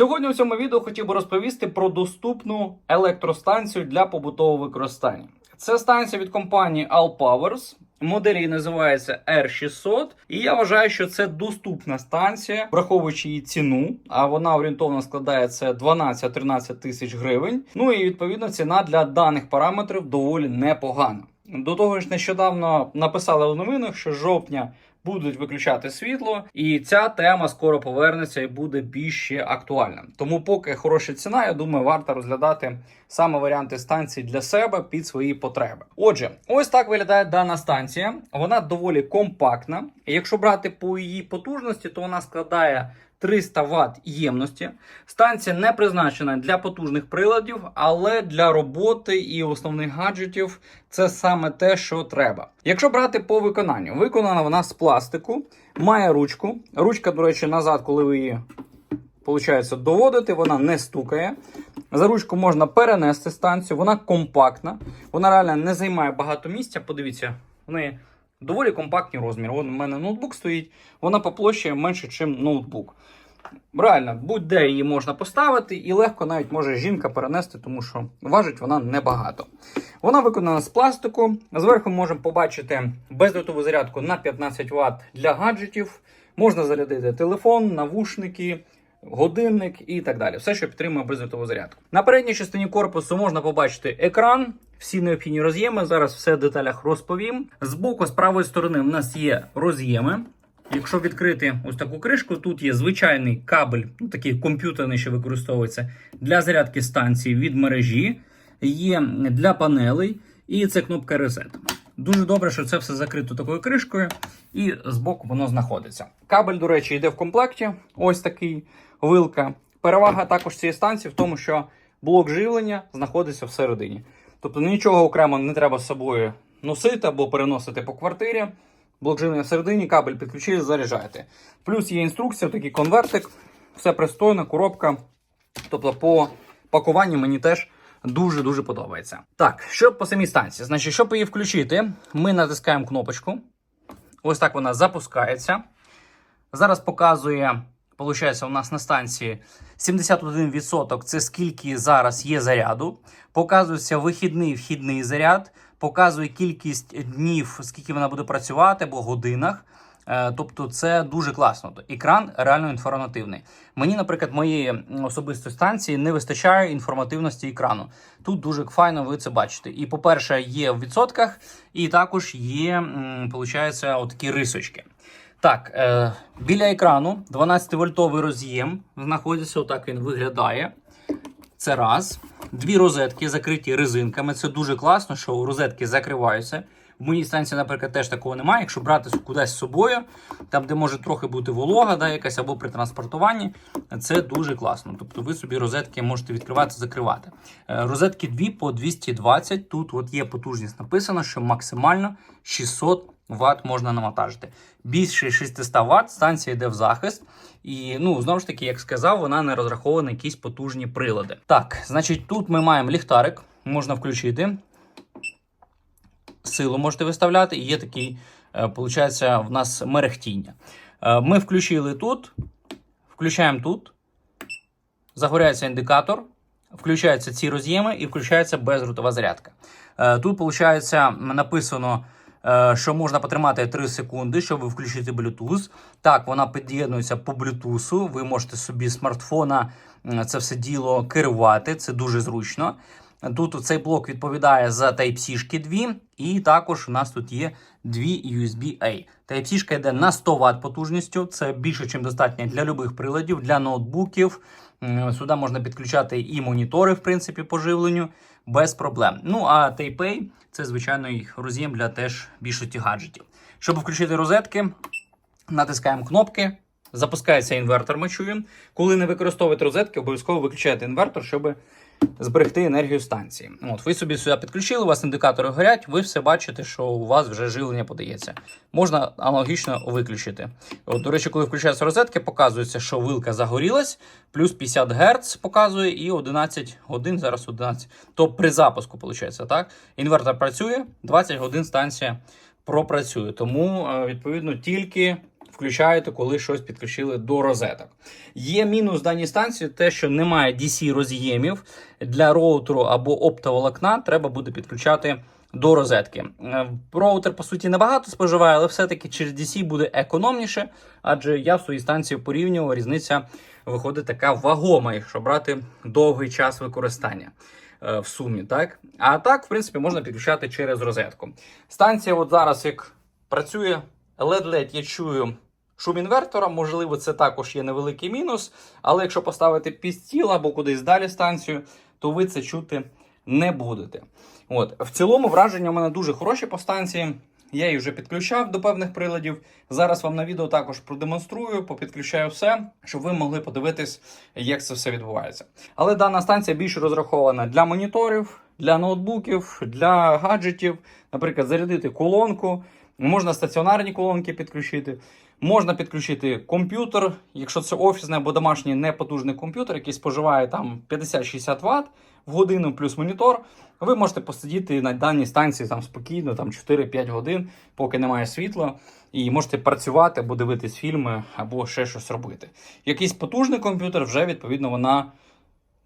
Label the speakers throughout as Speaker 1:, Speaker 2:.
Speaker 1: Сьогодні у цьому відео хотів би розповісти про доступну електростанцію для побутового використання. Це станція від компанії All Powers. Модель її називається R600, і я вважаю, що це доступна станція, враховуючи її ціну. А вона орієнтовно складає 12-13 тисяч гривень. Ну і відповідно ціна для даних параметрів доволі непогана. До того ж, нещодавно написали у новинах, що жовтня будуть виключати світло, і ця тема скоро повернеться і буде більш ще актуальна. Тому, поки хороша ціна, я думаю, варто розглядати саме варіанти станції для себе під свої потреби. Отже, ось так виглядає дана станція. Вона доволі компактна. Якщо брати по її потужності, то вона складає 300 Вт ємності. Станція не призначена для потужних приладів, але для роботи і основних гаджетів це саме те, що треба. Якщо брати по виконанню, виконана вона з пластику, має ручку. Ручка, до речі, назад, коли ви її Получається, доводити, вона не стукає. За ручку можна перенести станцію, вона компактна, вона реально не займає багато місця. Подивіться, в доволі компактні розміри. Вон у мене ноутбук стоїть, вона по площі менше, ніж ноутбук. Реально, будь-де її можна поставити, і легко навіть може жінка перенести, тому що важить вона небагато. Вона виконана з пластику. Зверху можемо побачити бездротову зарядку на 15 Вт для гаджетів. Можна зарядити телефон, навушники, годинник і так далі. Все, що підтримує бездротову зарядку. На передній частині корпусу можна побачити екран, всі необхідні роз'єми. Зараз все в деталях розповім. Збоку, з правої сторони, в нас є роз'єми. Якщо відкрити ось таку кришку, тут є звичайний кабель, ну такий комп'ютерний, що використовується для зарядки станції від мережі, є для панелей, і це кнопка Reset. Дуже добре, що це все закрито такою кришкою, і збоку воно знаходиться. Кабель, до речі, йде в комплекті. Ось такий вилка. Перевага також цієї станції в тому, що блок живлення знаходиться всередині. Тобто нічого окремо не треба з собою носити або переносити по квартирі. Блок живлення всередині, кабель підключили, заряджаєте. Плюс є інструкція, такий конвертик, все пристойно, коробка. Тобто, по пакуванню мені теж дуже-дуже подобається. Так, що по самій станції? Значить, щоб її включити, ми натискаємо кнопочку. Ось так вона запускається. Зараз показує, виходить, у нас на станції 71% це скільки зараз є заряду. Показується вихідний вхідний заряд, показує кількість днів, скільки вона буде працювати, або годинах. Е, Тобто це дуже класно. Екран реально інформативний. Мені, наприклад, моєї особистої станції не вистачає інформативності екрану. Тут дуже файно ви це бачите. І, по-перше, є в відсотках, і також є, виходить, отакі рисочки. Так, е, біля екрану 12-вольтовий роз'єм знаходиться, отак він виглядає. Це раз. Дві розетки закриті резинками. Це дуже класно, що розетки закриваються. В моїй станції, наприклад, теж такого немає. Якщо брати кудись з собою, там, де може трохи бути волога, да, якась або при транспортуванні, це дуже класно. Тобто ви собі розетки можете відкривати, закривати. Е, Розетки дві по 220. Тут от є потужність написано, що максимально 600 Вт можна навантажити. Більше 600 Вт станція йде в захист. І ну, знову ж таки, як сказав, вона не розрахована на якісь потужні прилади. Так, значить, тут ми маємо ліхтарик, можна включити. Силу можете виставляти, і є такий, виходить, в нас мерехтіння. Е, Ми включили тут, включаємо тут, загоряється індикатор, включаються ці роз'єми і включається безрутова зарядка. Е, Тут, виходить, написано, е, що можна потримати 3 секунди, щоб включити Bluetooth. Так, вона під'єднується по Bluetooth. Ви можете собі смартфона це все діло керувати, це дуже зручно. Тут цей блок відповідає за Type-C дві, і також у нас тут є дві USB-A. Type-C йде на 100 Вт потужністю. Це більше, ніж достатньо для любих приладів, для ноутбуків. Сюди можна підключати і монітори, в принципі, по живленню без проблем. Ну а Type-A – це звичайний роз'єм для теж більшості гаджетів. Щоб включити розетки, натискаємо кнопки. Запускається інвертор, ми чуємо. Коли не використовуєте розетки, обов'язково виключаєте інвертор, щоб зберегти енергію станції. От, ви собі сюди підключили, у вас індикатори горять, ви все бачите, що у вас вже живлення подається. Можна аналогічно виключити. От, до речі, коли включаються розетки, показується, що вилка загорілась, плюс 50 Гц показує і 11 годин, зараз 11. То при запуску, виходить, так? Інвертор працює, 20 годин станція пропрацює. Тому, е, відповідно, тільки включаєте, коли щось підключили до розеток. Є мінус даній станції, те, що немає DC роз'ємів для роутеру або оптоволокна, треба буде підключати до розетки. Е, Роутер, по суті, небагато споживає, але все-таки через DC буде економніше, адже я в своїй станції порівнював, різниця виходить така вагома, якщо брати довгий час використання е, в сумі. Так? А так, в принципі, можна підключати через розетку. Станція, от зараз як працює, ледь-ледь я чую. Шум інвертора, можливо, це також є невеликий мінус, але якщо поставити під стіл або кудись далі станцію, то ви це чути не будете. От. В цілому враження у мене дуже хороші по станції. Я її вже підключав до певних приладів. Зараз вам на відео також продемонструю, попідключаю все, щоб ви могли подивитись, як це все відбувається. Але дана станція більше розрахована для моніторів, для ноутбуків, для гаджетів, наприклад, зарядити колонку. Можна стаціонарні колонки підключити. Можна підключити комп'ютер, якщо це офісний або домашній непотужний комп'ютер, який споживає там 50-60 Вт в годину плюс монітор. Ви можете посидіти на даній станції там спокійно, там 4-5 годин, поки немає світла, і можете працювати або дивитись фільми, або ще щось робити. Якийсь потужний комп'ютер вже відповідно вона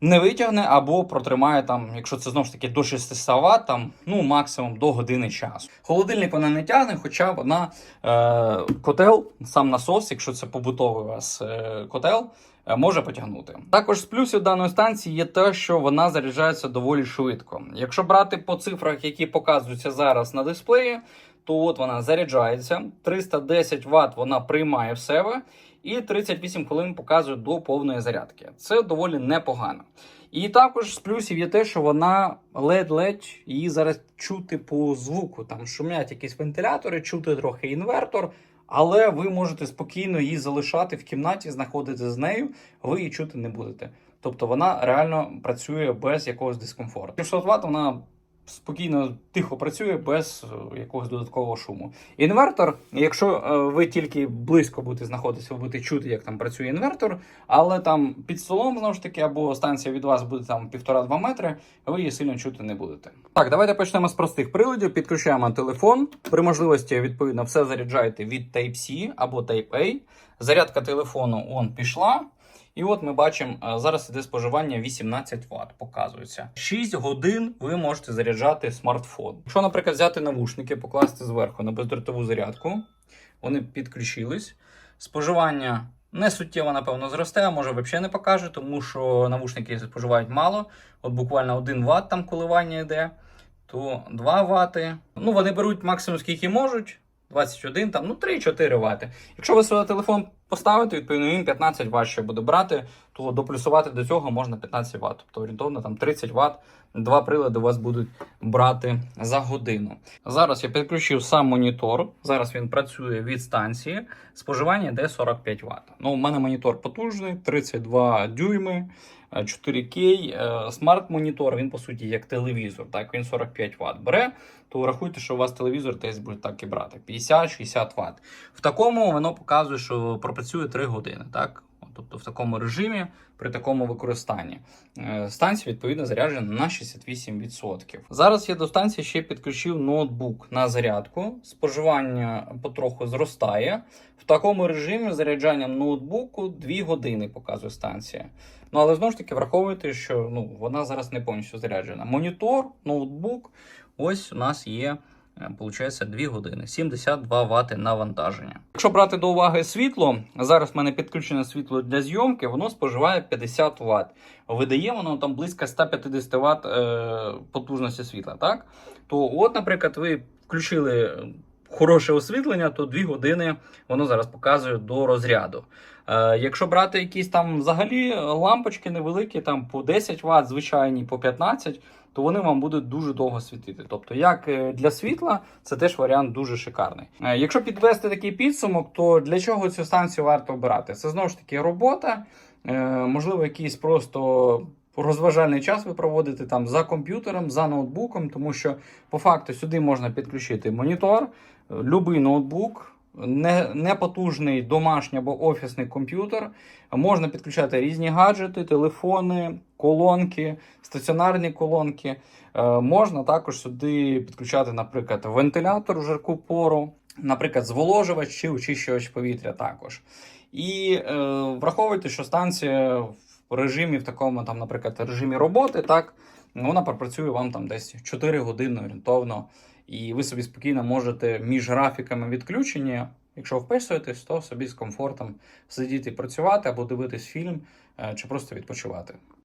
Speaker 1: не витягне або протримає там, якщо це знову ж таки до 600 Вт, там, ну максимум до години часу. Холодильник вона не тягне, хоча вона е, котел, сам насос, якщо це побутовий у вас е, котел. е, Може потягнути. Також з плюсів даної станції є те, що вона заряджається доволі швидко. Якщо брати по цифрах, які показуються зараз на дисплеї, то от вона заряджається, 310 Вт вона приймає в себе, і 38 хвилин показує до повної зарядки. Це доволі непогано. І також з плюсів є те, що вона ледь-ледь її зараз чути по звуку. Там шумять якісь вентилятори, чути трохи інвертор. Але ви можете спокійно її залишати в кімнаті, знаходитися з нею, ви її чути не будете. Тобто вона реально працює без якогось дискомфорту. 600 Вт вона спокійно тихо працює без е, якогось додаткового шуму. Інвертор, якщо е, ви тільки близько будете знаходитися, ви будете чути, як там працює інвертор, але там під столом знову ж таки, або станція від вас буде там 1,5-2 метри, ви її сильно чути не будете. Так, давайте почнемо з простих приладів. Підключаємо телефон. При можливості, відповідно, все заряджаєте від Type-C або Type-A. Зарядка телефону он пішла. І от ми бачимо, зараз іде споживання 18 Вт, показується. 6 годин ви можете заряджати смартфон. Якщо, наприклад, взяти навушники, покласти зверху на бездротову зарядку, вони підключились. Споживання не суттєво, напевно, зросте, а може взагалі не покаже, тому що навушники споживають мало. От буквально 1 Вт там коливання йде, то 2 Вт. Ну, вони беруть максимум скільки можуть. 21, там, ну 3-4 Вт. Якщо ви свій телефон поставите, відповідно він 15 Вт ще буде брати, то доплюсувати до цього можна 15 Вт. Тобто орієнтовно там 30 Вт, два прилади у вас будуть брати за годину. Зараз я підключив сам монітор. Зараз він працює від станції. Споживання йде 45 Вт. Ну, у мене монітор потужний, 32 дюйми. 4К е, смарт-монітор, він по суті як телевізор. Так, він 45 Вт бере, то рахуйте, що у вас телевізор десь буде так і брати 50-60 Вт. В такому воно показує, що пропрацює 3 години. Так? Тобто в такому режимі, при такому використанні. Е, Станція відповідно заряджена на 68%. Зараз я до станції ще підключив ноутбук на зарядку. Споживання потроху зростає. В такому режимі заряджання ноутбуку 2 години показує станція. Ну, але знову ж таки враховуйте, що ну, вона зараз не повністю заряджена. Монітор, ноутбук, ось у нас є. Получається 2 години, 72 Вт навантаження. Якщо брати до уваги світло, зараз в мене підключене світло для зйомки, воно споживає 50 Вт. Видає воно там близько 150 Вт е, потужності світла. так? То, от, наприклад, ви включили хороше освітлення, то 2 години воно зараз показує до розряду. Е, якщо брати якісь там взагалі лампочки невеликі, там по 10 Вт, звичайні, по 15 то вони вам будуть дуже довго світити. Тобто, як е, для світла, це теж варіант дуже шикарний. Е, Якщо підвести такий підсумок, то для чого цю станцію варто обирати? Це знову ж таки робота, е, можливо, якийсь просто. Розважальний час ви проводите там за комп'ютером, за ноутбуком, тому що по факту сюди можна підключити монітор, будь-який ноутбук, не, непотужний домашній або офісний комп'ютер. Можна підключати різні гаджети, телефони, колонки, стаціонарні колонки. Е, можна також сюди підключати, наприклад, вентилятор в жарку пору. наприклад, зволожувач чи очищувач повітря також. І е, враховуйте, що станція режимі, в такому, там, наприклад, режимі роботи, так, вона пропрацює вам там десь 4 години орієнтовно, і ви собі спокійно можете між графіками відключення, якщо вписуєтесь, то собі з комфортом сидіти і працювати або дивитись фільм, е, чи просто відпочивати.